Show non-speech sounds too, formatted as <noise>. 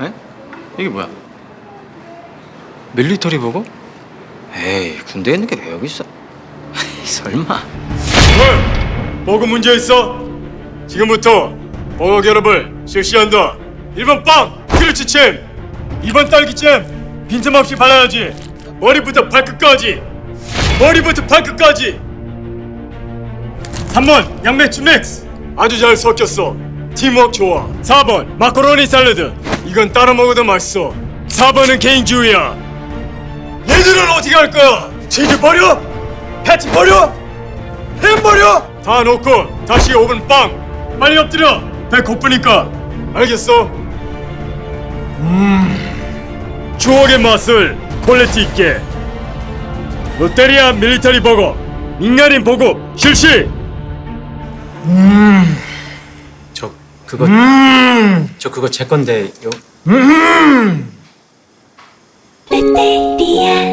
에? 이게 뭐야? 밀리터리 버거? 에이 군대에 있는 게 왜 여기 있어? <laughs> 설마 헐! 버그 문제 있어? 지금부터 버거 결합을 실시한다 1번 빵! 크리치잼 2번 딸기잼 빈틈없이 발라야지 머리부터 발끝까지 머리부터 발끝까지 3번 양배추 믹스 아주 잘 섞였어 팀워크 좋아 4번 마카로니 샐러드 이건 따로 먹어도 맛있어 4번은 개인주의야 얘들은 어떻게 할 거야? 치즈 버려? 패티 버려? 햄 버려? 다 놓고 다시 오븐 빵 빨리 엎드려 배 고프니까 알겠어? 음 추억의 맛을 퀄리티 있게 롯데리아 밀리터리 버거 인간인 보급 실시 저 그거 저 그거 제 건데요. 롯데리아